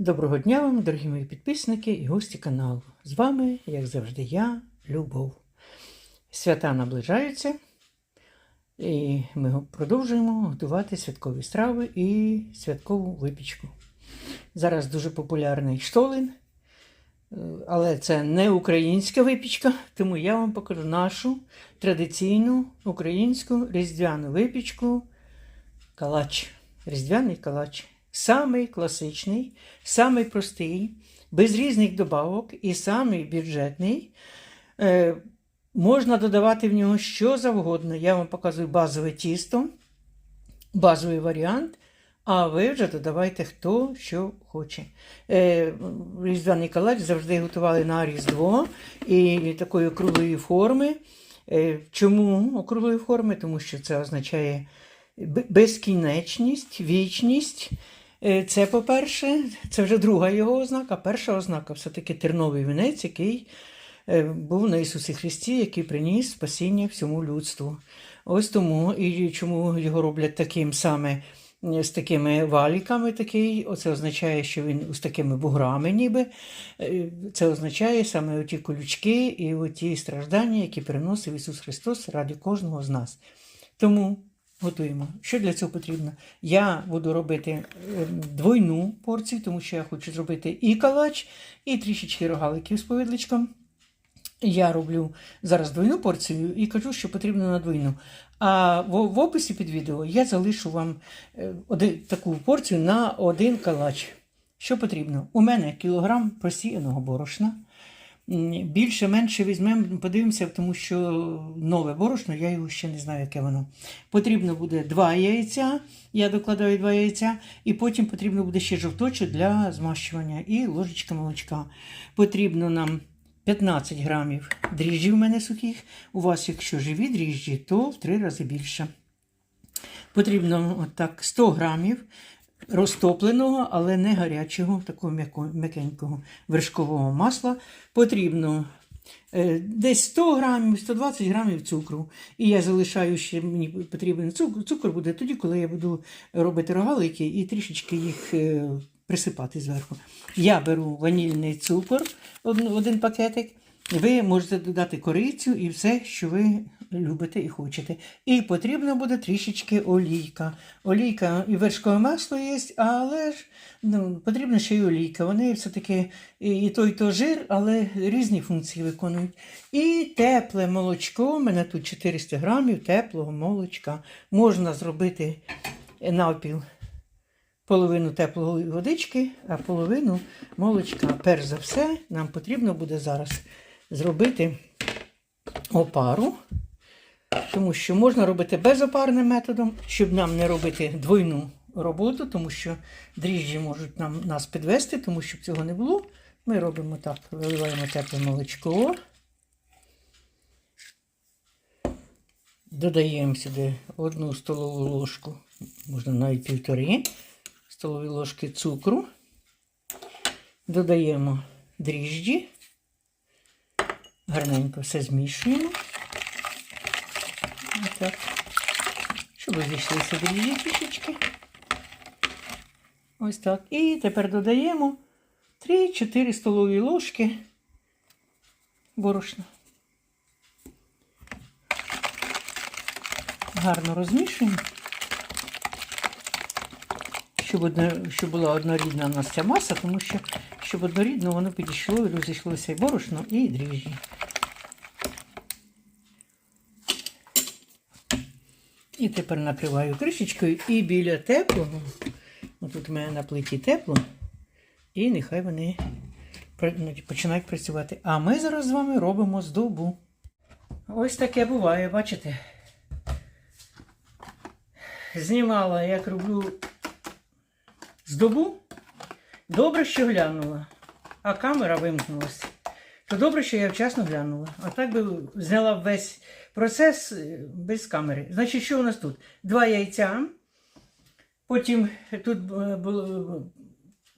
Доброго дня вам, дорогі мої підписники і гості каналу. З вами, як завжди, я, Любов. Свята наближаються, і ми продовжуємо готувати святкові страви і святкову випічку. Зараз дуже популярний штолин, але це не українська випічка, тому я вам покажу нашу традиційну українську різдвяну випічку калач. Різдвяний калач. Самий класичний, самий простий, без різних добавок і самий бюджетний. Е, можна додавати в нього що завгодно. Я вам показую базове тісто, базовий варіант. А ви вже додавайте хто що хоче. Е, Різдвяний калач завжди готували на Різдво і такої округлої форми. Е, чому округлої форми? Тому що це означає безкінечність, вічність. Е, Це, по-перше, це вже друга його ознака. Перша ознака все-таки терновий вінець, який е, був на Ісусі Христі, який приніс спасіння всьому людству. Ось тому і чому його роблять таким саме з такими валіками, такий, оце означає, що він з такими буграми, ніби. Е, Це означає саме оті колючки і оті страждання, які переносив Ісус Христос раді кожного з нас. Тому готуємо. Що для цього потрібно? Я буду робити е, двойну порцію, тому що я хочу зробити і калач, і трішечки рогаликів з повидличком. Я роблю зараз двойну порцію і кажу, що потрібно на двойну. А в, описі під відео я залишу вам е, таку порцію на один калач. Що потрібно? У мене кілограм просіяного борошна. Більше-менше візьмемо, подивимося, тому що нове борошно, я його ще не знаю, яке воно. Потрібно буде два яйця, я докладаю два яйця, і потім потрібно буде ще жовточок для змащування і ложечка молочка. Потрібно нам 15 грамів дріжджів у мене сухих. У вас, якщо живі дріжджі, то в три рази більше. Потрібно отак 100 грамів розтопленого, але не гарячого, такого м'якенького вершкового масла. Потрібно е, десь 100 грамів, 120 грамів цукру. І я залишаю ще мені потрібен цукор. Цукор буде тоді, коли я буду робити рогалики і трішечки їх е, присипати зверху. Я беру ванільний цукор, один пакетик. Ви можете додати корицю і все, що ви любите і хочете. І потрібно буде трішечки олійка. Олійка і вершкове масло є, але ж ну, потрібна ще й олійка. Вони все-таки і і то, і то жир, але різні функції виконують. І тепле молочко. У мене тут 400 грамів теплого молочка. Можна зробити навпіл половину теплої водички, а половину молочка. Перш за все, нам потрібно буде зараз зробити опару, тому що можна робити безопарним методом, щоб нам не робити двойну роботу, тому що дріжджі можуть нам, нас підвести, тому щоб цього не було. Ми робимо так: виливаємо тепле молочко. Додаємо сюди одну столову ложку, можна навіть півтори столові ложки цукру. Додаємо дріжджі. Гарненько все змішуємо. Отак. Щоб зійшлися дріжджі трішечки. Ось так. І тепер додаємо 3-4 столові ложки борошна. Гарно розмішуємо щоб, одна, щоб була однорідна у нас ця маса, тому що щоб однорідно воно підійшло і розійшлося і борошно, і дріжджі. І тепер накриваю кришечкою і біля теплого, отут у мене на плиті тепло, і нехай вони ну, починають працювати. А ми зараз з вами робимо здобу. Ось таке буває, бачите? Знімала, як роблю здобу. Добре, що глянула, а камера вимкнулася. То добре, що я вчасно глянула. А так би зняла весь процес е, без камери. Значить, що у нас тут? Два яйця. Потім тут е, було,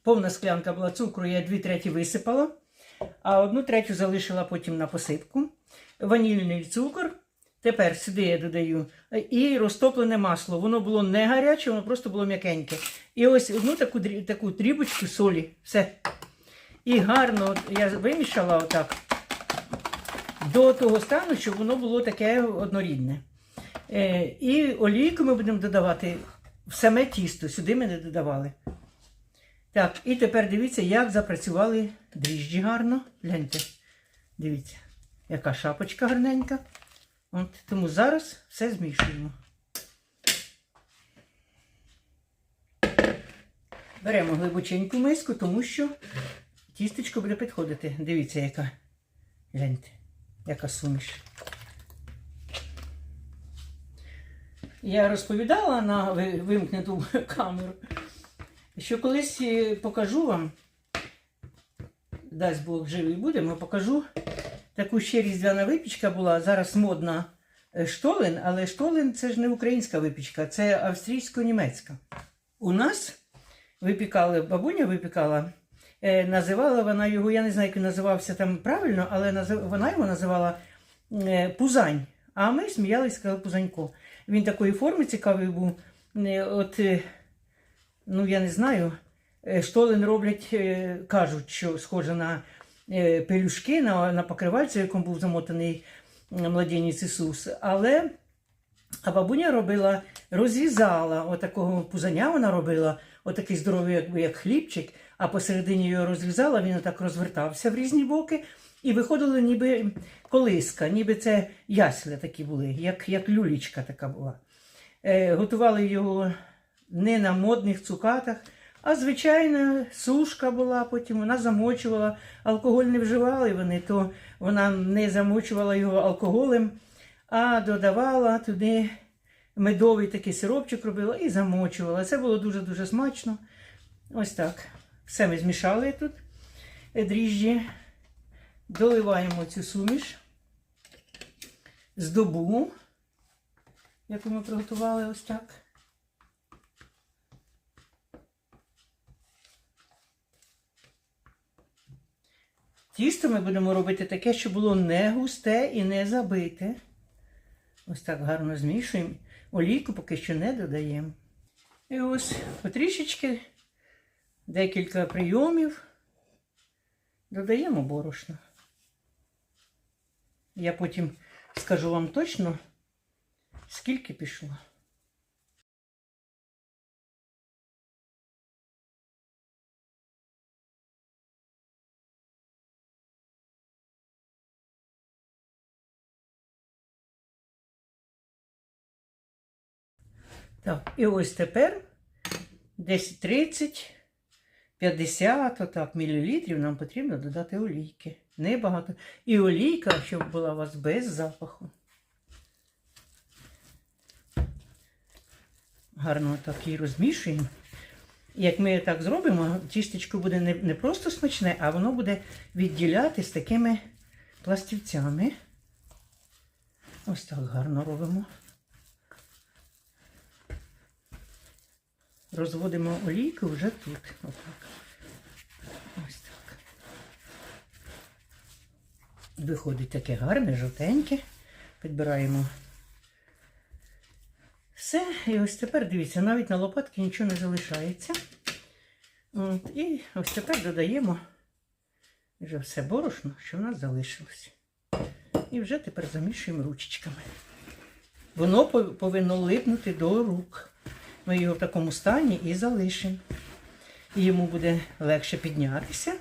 повна склянка була цукру, я дві треті висипала, а одну третю залишила потім на посипку. Ванільний цукор Тепер сюди я додаю е, і розтоплене масло. Воно було не гаряче, воно просто було м'якеньке. І ось одну таку, таку трібочку солі. Все. І гарно я вимішала отак до того стану, щоб воно було таке однорідне. Е, і олійку ми будемо додавати в саме тісто. Сюди ми не додавали. Так, і тепер дивіться, як запрацювали дріжджі гарно. Гляньте. Дивіться, яка шапочка гарненька. От, тому зараз все змішуємо. Беремо глибоченьку миску, тому що тістечко буде підходити. Дивіться, яка. Гляньте, яка суміш. Я розповідала на ви- вимкнуту камеру, що колись е, покажу вам, дасть Бог живий будемо, покажу таку ще різдвяна випічка була. Зараз модна е, штолен, але штолен це ж не українська випічка, це австрійсько-німецька. У нас випікали, бабуня випікала, називала вона його, я не знаю, як він називався там правильно, але вона його називала е, пузань. А ми сміялися, сказали пузанько. Він такої форми цікавий був. Е, От, е, ну я не знаю, е, штолен роблять, е, кажуть, що схоже на е, пелюшки, на, на покривальце, якому був замотаний младенець Ісус. Але а бабуня робила, розрізала отакого пузаня вона робила, отакий здоровий, якби як хлібчик, а посередині його розрізала, він так розвертався в різні боки. І виходило ніби колиска, ніби це ясля такі були, як, як люлічка така була. Е, готували його не на модних цукатах, а звичайна сушка була, потім вона замочувала. Алкоголь не вживали вони, то вона не замочувала його алкоголем, а додавала туди медовий такий сиропчик робила і замочувала. Це було дуже-дуже смачно. Ось так. Все ми змішали тут дріжджі. Доливаємо цю суміш з добу, яку ми приготували ось так. Тісто ми будемо робити таке, щоб було не густе і не забите. Ось так гарно змішуємо. Олійку поки що не додаємо. І ось потрішечки, декілька прийомів. Додаємо борошно. Я потім скажу вам точно, скільки пішло. Так, і ось тепер десь 30, 50 отак, мілілітрів нам потрібно додати олійки. Небагато. І олійка, щоб була у вас без запаху. Гарно так її розмішуємо. Як ми так зробимо, тістечко буде не, просто смачне, а воно буде відділятись такими пластівцями. Ось так гарно робимо. Розводимо олійку вже тут. Отак. Ось так. Виходить таке гарне, жовтеньке. Підбираємо все. І ось тепер дивіться, навіть на лопатки нічого не залишається. От, і ось тепер додаємо вже все борошно, що в нас залишилось. І вже тепер замішуємо ручечками. Воно повинно липнути до рук. Ми його в такому стані і залишимо. І йому буде легше піднятися,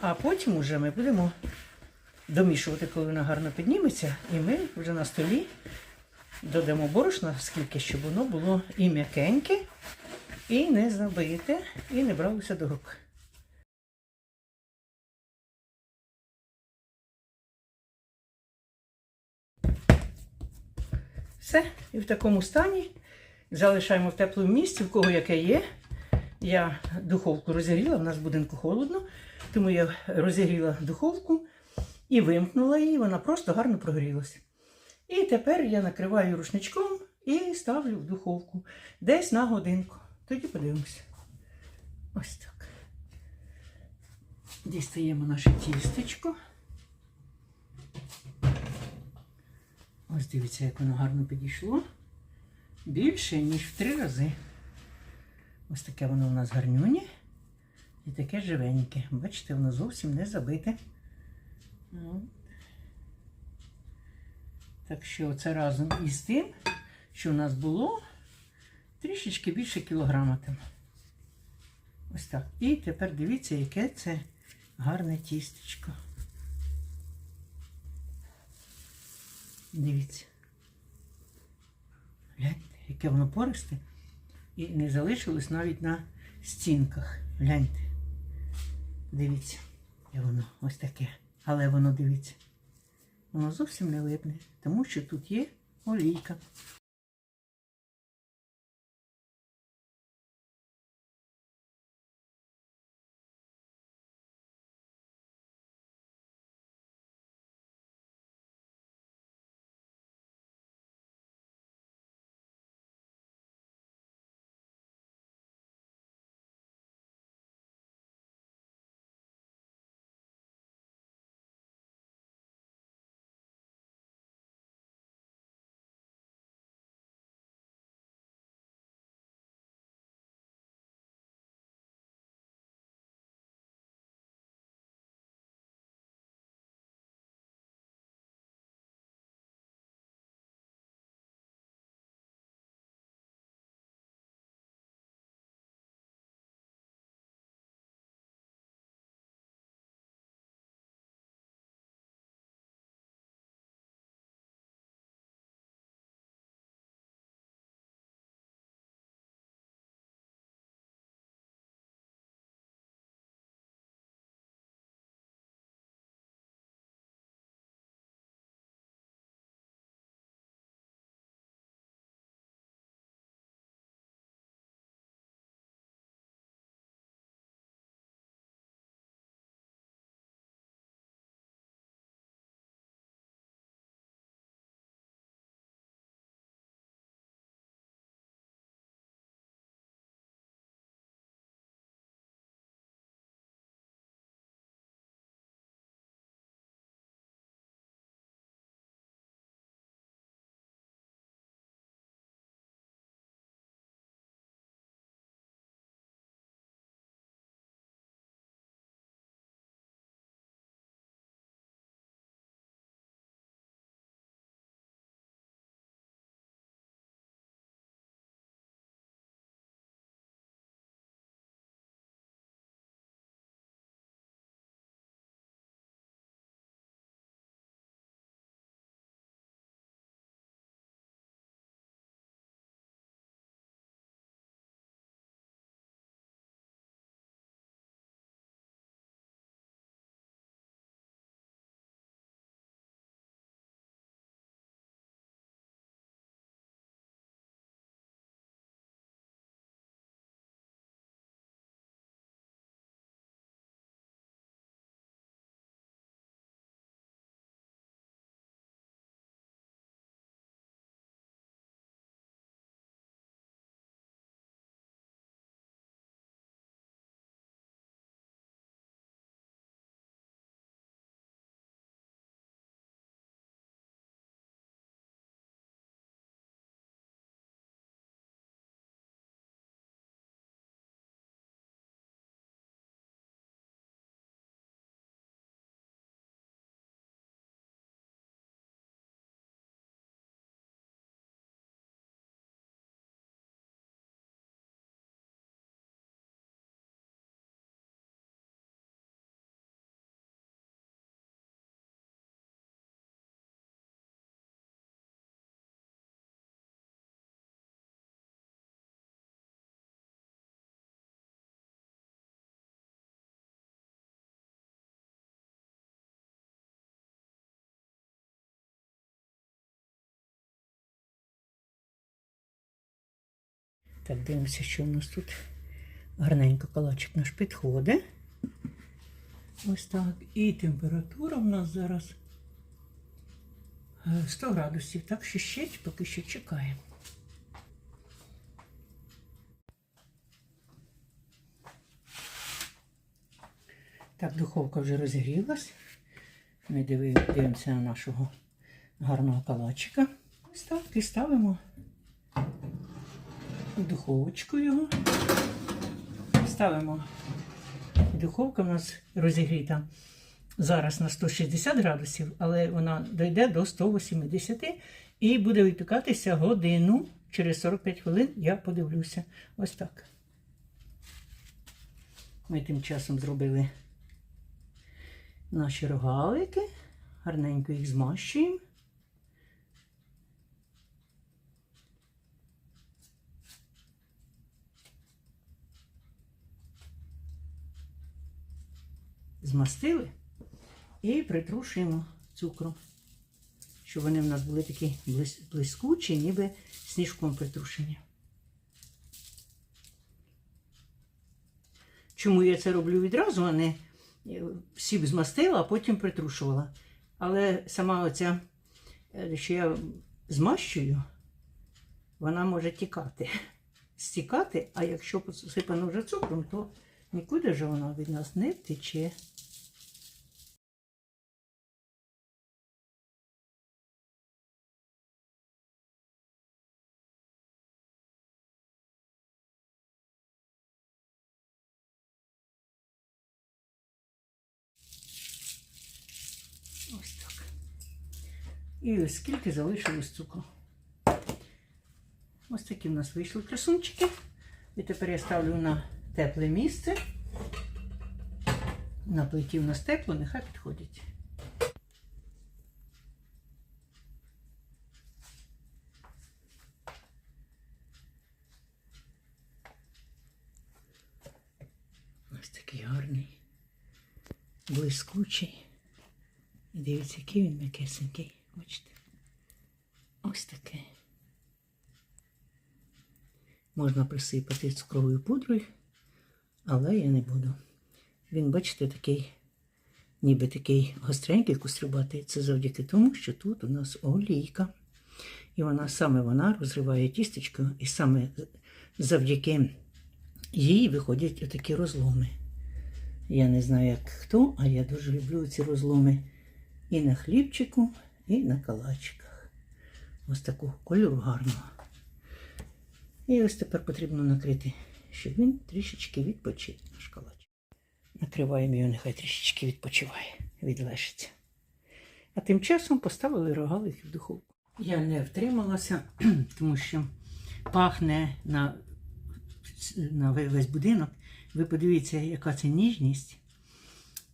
а потім уже ми будемо домішувати, коли вона гарно підніметься, і ми вже на столі додамо борошна, скільки, щоб воно було і м'якеньке, і не забите, і не бралося до рук. Все, і в такому стані залишаємо в теплому місці, в кого яке є. Я духовку розігріла, в нас в будинку холодно, тому я розігріла духовку і вимкнула її, вона просто гарно прогрілася. І тепер я накриваю рушничком і ставлю в духовку десь на годинку. Тоді подивимося. Ось так. Дістаємо наше тістечко. Ось дивіться, як воно гарно підійшло. Більше, ніж в три рази. Ось таке воно у нас гарнюні. І таке живеньке. Бачите, воно зовсім не забите. От. Так що це разом із тим, що у нас було трішечки більше кілограма там. Ось так. І тепер дивіться, яке це гарне тістечко. Дивіться. Гляньте, яке воно пористе. І не залишилось навіть на стінках. Гляньте. Дивіться, і воно ось таке. Але воно дивіться. Воно зовсім не липне, тому що тут є олійка. Так, дивимося, що у нас тут гарненько калачик наш підходить. Ось так. І температура у нас зараз е, 100 градусів. Так що ще поки що чекаємо. Так, духовка вже розігрілась. Ми диви- дивимося на нашого гарного калачика. Ось так і ставимо в духовочку його. Ставимо. Духовка у нас розігріта зараз на 160 градусів, але вона дойде до 180 і буде випікатися годину. Через 45 хвилин я подивлюся. Ось так. Ми тим часом зробили наші рогалики. Гарненько їх змащуємо. Змастили і притрушуємо цукром, щоб вони в нас були такі блискучі, ніби сніжком притрушені. Чому я це роблю відразу, а не е, всі змастила, а потім притрушувала. Але сама оця, е, що я змащую, вона може тікати, стікати, а якщо посипано вже цукром, то нікуди ж вона від нас не втече. Ось так. І ось скільки залишилось цукру. Ось такі в нас вийшли красунчики. І тепер я ставлю на тепле місце. На плиті в нас тепло, нехай підходять. Ось такий гарний, блискучий. І дивіться, який він м'якесенький. Бачите? Ось таке. Можна присипати цукровою пудрою, але я не буду. Він, бачите, такий, ніби такий гостренький, кустрюбатий. Це завдяки тому, що тут у нас олійка. І вона саме вона розриває тістечко, і саме завдяки їй виходять отакі розломи. Я не знаю, як хто, а я дуже люблю ці розломи і на хлібчику, і на калачиках. Ось такого кольору гарного. І ось тепер потрібно накрити, щоб він трішечки відпочив наш калач. Накриваємо його, нехай трішечки відпочиває, відлежиться. А тим часом поставили рогалики в духовку. Я не втрималася, тому що пахне на, на весь будинок. Ви подивіться, яка це ніжність.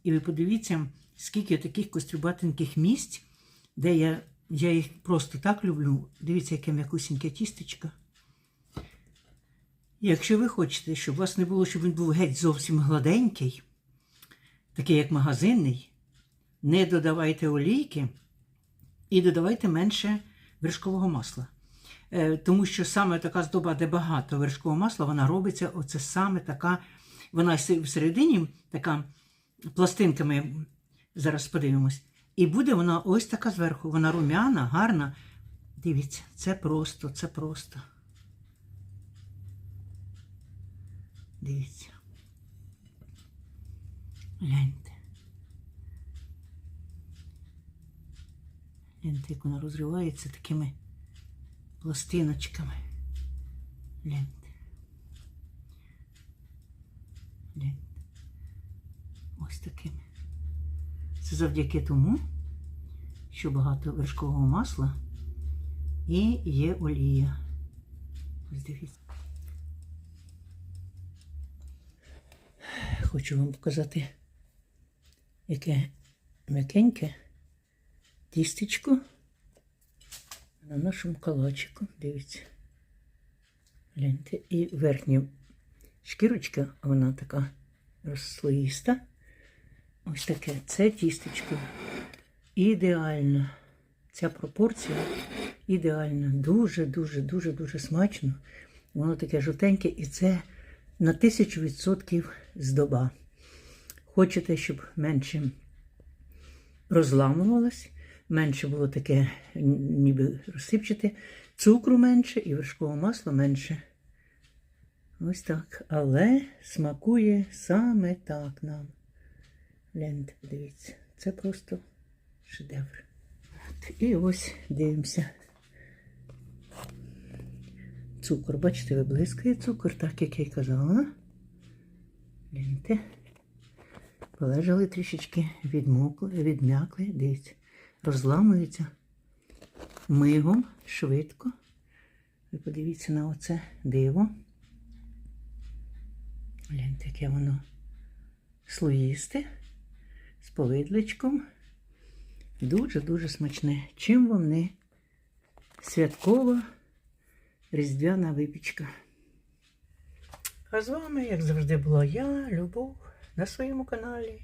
І ви подивіться, скільки таких кострюбатеньких місць, де я, я їх просто так люблю. Дивіться, яке м'якусіньке тістечко. Якщо ви хочете, щоб у вас не було, щоб він був геть зовсім гладенький, такий як магазинний, не додавайте олійки і додавайте менше вершкового масла. Е, Тому що саме така здоба, де багато вершкового масла, вона робиться, оце саме така, вона всередині така пластинками, зараз подивимось. І буде вона ось така зверху. Вона румяна, гарна. Дивіться, це просто, це просто. Дивіться. Гляньте. Гляньте, як вона розривається такими пластиночками. Гляньте. Гляньте. Ось такими. Це завдяки тому, що багато вершкового масла і є олія. Ось дивіться. Хочу вам показати, яке м'якеньке тістечко на нашому калачику. Дивіться. Гляньте. І верхня шкірочка, вона така розслоїста. Ось таке. Це тістечко. Ідеально. Ця пропорція ідеальна. Дуже, дуже, дуже, дуже смачно. Воно таке жовтеньке, і це на тисячу відсотків здоба. Хочете, щоб менше розламувалось, менше було таке, ніби розсипчате, цукру менше і вершкового масла менше. Ось так. Але смакує саме так нам. Гляньте, подивіться. Це просто шедевр. І ось дивимося. Цукор, бачите, виблискує цукор, так як я й казала. Гляньте. Полежали трішечки, відмокли, відм'якли, дивіться, розламуються мигом, швидко. Ви подивіться на оце диво. Гляньте, яке воно слоїсте, з повидличком. Дуже-дуже смачне. Чим вам не святкова різдвяна випічка. А з вами, як завжди, була я, Любов, на своєму каналі.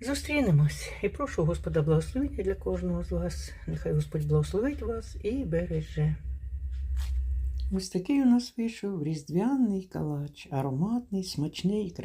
Зустрінемось і прошу Господа благословення для кожного з вас. Нехай Господь благословить вас і береже. Ось такий у нас вийшов різдвяний калач, ароматний, смачний і красивий.